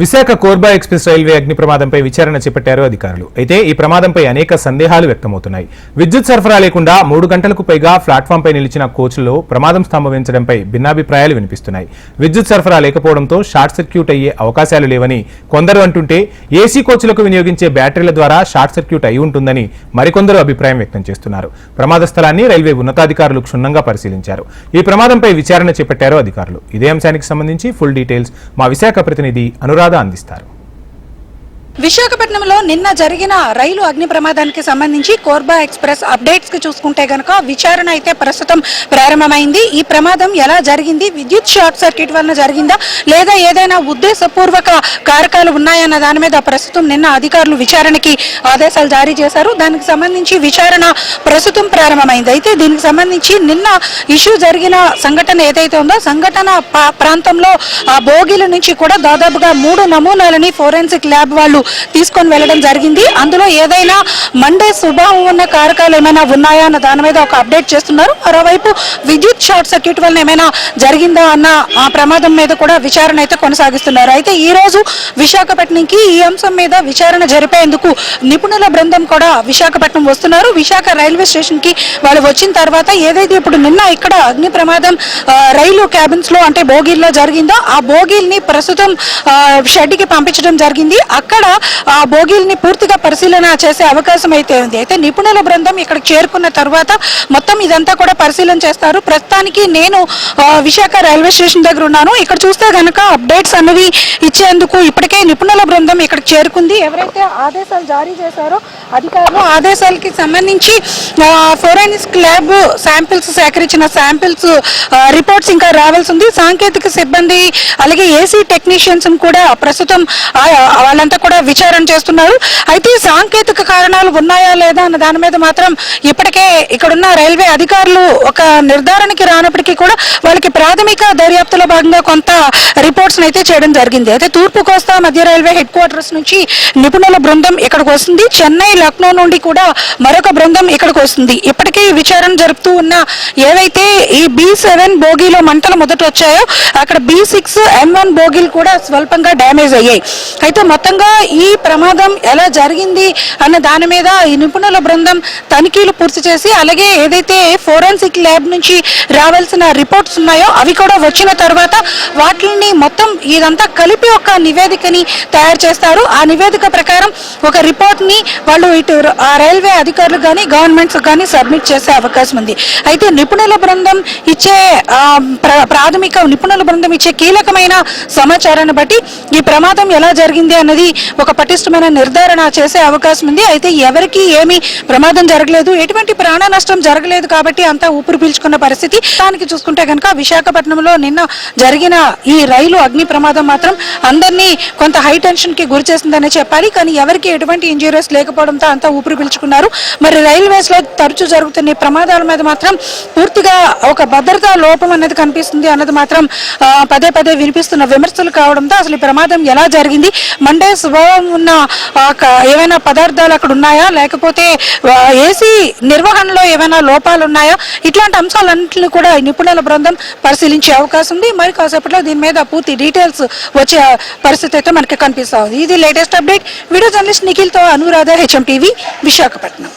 Visakha Korba express railway అగ్ని ప్రమాదంపై విచారణ చేపట్టారు అధికారులు. అయితే ఈ ప్రమాదంపై అనేక సందేహాలు వ్యక్తమవుతున్నాయి. విద్యుత్ సరఫరా లేకుండా మూడు గంటలకు పైగా ప్లాట్ఫామ్పై నిలిచిన కోచ్లో ప్రమాదం సంభవించడంపై భిన్నాభిప్రాయాలు వినిపిస్తున్నాయి. విద్యుత్ సరఫరా లేకపోవడంతో షార్ట్ సర్క్యూట్ అయ్యే అవకాశాలు లేవని కొందరు అంటుంటే ఏసీ కోచ్లకు వినియోగించే బ్యాటరీల ద్వారా షార్ట్ సర్క్యూట్ అయి ఉంటుందని మరికొందరు అభిప్రాయం వ్యక్తం చేస్తున్నారు. ప్రమాద స్థలాన్ని రైల్వే ఉన్నతాధికారులు క్షుణ్ణంగా పరిశీలించారు. ఈ ప్రమాదంపై విచారణ చేపట్టారు అధికారులు. ఇదే అంశానికి సంబంధించి ఫుల్ డీటెయిల్స్ మా విశాఖ ప్రతినిధి అనురాధ అందిస్తారు. విశాఖపట్నంలో నిన్న జరిగిన రైలు అగ్ని ప్రమాదానికి సంబంధించి కోర్బా ఎక్స్ప్రెస్ అప్డేట్స్కి చూసుకుంటే గనక విచారణ అయితే ప్రస్తుతం ప్రారంభమైంది. ఈ ప్రమాదం ఎలా జరిగింది? విద్యుత్ షార్ట్ సర్క్యూట్ వలన జరిగిందా? లేదా ఏదైనా ఉద్దేశపూర్వక కారకాలు ఉన్నాయన్న దాని మీద ప్రస్తుతం నిన్న అధికారులు విచారణకి ఆదేశాలు జారీ చేశారు. దానికి సంబంధించి విచారణ ప్రస్తుతం ప్రారంభమైంది. అయితే దీనికి సంబంధించి నిన్న ఇష్యూ జరిగిన సంఘటన ఏదైతే ఉందో సంఘటన పా- ప్రాంతంలో ఆ బోగిల నుంచి కూడా దాదాపుగా మూడు నమూనాలని ఫోరెన్సిక్ ల్యాబ్ వాళ్ళు తీసుకొని వెళ్ళడం జరిగింది. అందులో ఏదైనా మండే శుభం ఉన్న కారకాలు ఏమైనా ఉన్నాయా అన్న దాని మీద ఒక అప్డేట్ చేస్తున్నారు. మరోవైపు విద్యుత్ షార్ట్ సర్క్యూట్ వలన ఏమైనా జరిగిందా అన్న ఆ ప్రమాదం మీద కూడా విచారణ అయితే కొనసాగిస్తున్నారు. అయితే ఈ రోజు విశాఖపట్నంకి ఈ అంశం మీద విచారణ జరిపేందుకు నిపుణుల బృందం కూడా విశాఖపట్నం వస్తున్నారు. విశాఖ రైల్వే స్టేషన్కి వాళ్ళు వచ్చిన తర్వాత ఏదైతే ఇప్పుడు నిన్న ఇక్కడ అగ్ని ప్రమాదం రైలు క్యాబిన్స్లో అంటే బోగీల్లో జరిగిందో ఆ బోగీల్ని ప్రస్తుతం షెడ్కి పంపించడం జరిగింది. అక్కడ ఆ బోగీల్ని పూర్తిగా పరిశీలన చేసే అవకాశం అయితే ఉంది. అయితే నిపుణుల బృందం ఇక్కడికి చేరుకున్న తర్వాత మొత్తం ఇదంతా కూడా పరిశీలన చేస్తారు. ప్రస్తుతానికి నేను విశాఖ రైల్వే స్టేషన్ దగ్గర ఉన్నాను. ఇక్కడ చూస్తే కనుక అప్డేట్స్ అనేవి ఇచ్చేందుకు ఇప్పటికే నిపుణుల బృందం ఇక్కడికి చేరుకుంది. ఎవరైతే ఆదేశాలు జారీ చేశారో అధికారులు ఆదేశాలకి సంబంధించి ఫోరెన్సిక్ ల్యాబ్ శాంపిల్స్ సేకరించిన శాంపిల్స్ రిపోర్ట్స్ ఇంకా రావాల్సి ఉంది. సాంకేతిక సిబ్బంది అలాగే ఏసీ టెక్నీషియన్స్ కూడా ప్రస్తుతం వాళ్ళంతా కూడా విచారణ చేస్తున్నారు. అయితే సాంకేతిక కారణాలు ఉన్నాయా లేదా అన్న దాని మీద మాత్రం ఇప్పటికే ఇక్కడున్న రైల్వే అధికారులు ఒక నిర్ధారణకి రానప్పటికీ కూడా వాళ్ళకి ప్రాథమిక దర్యాప్తులో భాగంగా కొంత రిపోర్ట్స్ అయితే చేయడం జరిగింది. అయితే తూర్పు కోస్తా మధ్య రైల్వే హెడ్ క్వార్టర్స్ నుంచి నిపుణుల బృందం ఇక్కడికి వస్తుంది. చెన్నై లక్నో నుండి కూడా మరొక బృందం ఇక్కడికి వస్తుంది. ఇప్పటికే విచారణ జరుపుతూ ఉన్న ఏవైతే ఈ బి సెవెన్ బోగీలో మంటలు మొదట వచ్చాయో అక్కడ బి సిక్స్ ఎం వన్ బోగీలు కూడా స్వల్పంగా డ్యామేజ్ అయ్యాయి. అయితే మొత్తంగా ఈ ప్రమాదం ఎలా జరిగింది అన్న దాని మీద ఈ నిపుణుల బృందం తనిఖీలు పూర్తి చేసి అలాగే ఏదైతే ఫోరెన్సిక్ ల్యాబ్ నుంచి రావాల్సిన రిపోర్ట్స్ ఉన్నాయో అవి కూడా వచ్చిన తర్వాత వాటిని మొత్తం ఇదంతా కలిపి ఒక నివేదికని తయారు చేస్తారు. ఆ నివేదిక ప్రకారం ఒక రిపోర్ట్ని వాళ్ళు ఇటు ఆ రైల్వే అధికారులు కానీ గవర్నమెంట్స్ కానీ సబ్మిట్ చేసే అవకాశం ఉంది. అయితే నిపుణుల బృందం ఇచ్చే ప్రాథమిక నిపుణుల బృందం ఇచ్చే కీలకమైన సమాచారాన్ని బట్టి ఈ ప్రమాదం ఎలా జరిగింది అన్నది ఒక పటిష్టమైన నిర్ధారణ చేసే అవకాశం ఉంది. అయితే ఎవరికి ఏమీ ప్రమాదం జరగలేదు. ఎటువంటి ప్రాణ నష్టం జరగలేదు కాబట్టి అంతా ఊపిరి పీల్చుకున్న పరిస్థితి. దానికి చూసుకుంటే కనుక విశాఖపట్నంలో నిన్న జరిగిన ఈ రైలు అగ్ని ప్రమాదం మాత్రం అందరినీ కొంత హైటెన్షన్కి గురి చేసిందనే చెప్పాలి. కానీ ఎవరికి ఎటువంటి ఇంజూరీస్ లేకపోవడంతో అంతా ఊపిరి పీల్చుకున్నారు. మరి రైల్వేస్లో తరచూ జరుగుతున్న ప్రమాదాల మీద మాత్రం పూర్తిగా ఒక భద్రతా లోపం అనేది కనిపిస్తుంది అన్నది మాత్రం పదే పదే వినిపిస్తున్న విమర్శలు కావడంతో అసలు ఈ ప్రమాదం ఎలా జరిగింది? మండే స్వభావం ఉన్న ఏమైనా ఏవైనా పదార్థాలు అక్కడ ఉన్నాయా? లేకపోతే ఏసీ నిర్వహణలో ఏమైనా లోపాలు ఉన్నాయా? ఇట్లాంటి అంశాలన్నింటినీ కూడా ఈ నిపుణుల బృందం పరిశీలించే అవకాశం ఉంది. మరి కాసేపట్లో దీని మీద పూర్తి డీటెయిల్స్ వచ్చే పరిస్థితి అయితే మనకి కనిపిస్తుంది ఇది లేటెస్ట్ అప్డేట్. వీడియో జర్నలిస్ట్ నిఖిల్తో అనురాధ హెచ్ఎం టీవీ విశాఖపట్నం.